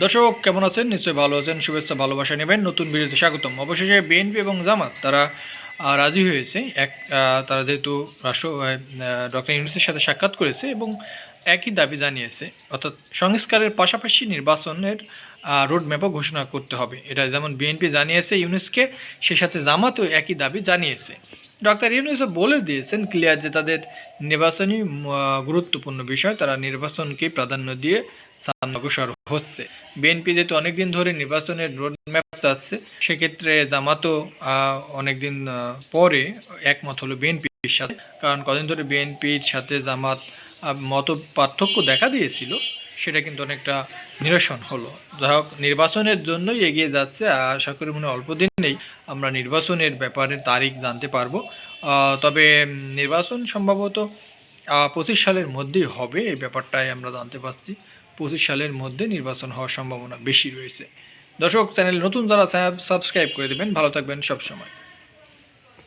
দর্শক, কেমন আছেন? নিশ্চয়ই ভালো আছেন। শুভেচ্ছা, ভালোবাসা নেবেন। নতুন ভিডিওতে স্বাগতম। অবশেষে বিএনপি এবং জামাত, তারা রাজি হয়েছে। এক তারা যেহেতু রাষ্ট্র ডক্টর ইউনুসের সাথে সাক্ষাৎ করেছে এবং একই দাবি জানিয়েছে অর্থাৎ সংস্কারের পাশাপাশি নির্বাচনের রোডম্যাপও ঘোষণা করতে হবে। এটা যেমন বিএনপি জানিয়েছে ইউনুসকে সে সাথে জামাতও একই দাবি জানিয়েছে। ডক্টর ইউনুসও বলে দিয়েছেন ক্লিয়ার যে তাদের নির্বাচনী উম, আহ, গুরুত্বপূর্ণ বিষয় তারা নির্বাচনকে প্রাধান্য দিয়ে অগ্রসর হচ্ছে। বিএনপি যেহেতু অনেকদিন ধরে নির্বাচনের রোডম্যাপ চাচ্ছে সেক্ষেত্রে জামাতও অনেকদিন পরে একমত হলো বিএনপির সাথে। কারণ কদিন ধরে বিএনপির সাথে জামাত মত পার্থক্য দেখা দিয়েছিল, সেটা কিন্তু অনেকটা নিরসন হলো। যাই হোক, নির্বাচনের জন্যই এগিয়ে যাচ্ছে আশা করি মনে অল্প দিনেই আমরা নির্বাচনের ব্যাপারে তারিখ জানতে পারব। তবে নির্বাচন সম্ভবত পঁচিশ সালের মধ্যেই হবে, এই ব্যাপারটাই আমরা জানতে পারছি। পঁচিশ সালের মধ্যে নির্বাচন হওয়ার সম্ভাবনা বেশি রয়েছে। দর্শক, চ্যানেল নতুন যারা, সাবস্ক্রাইব করে দেবেন। ভালো থাকবেন সবসময়।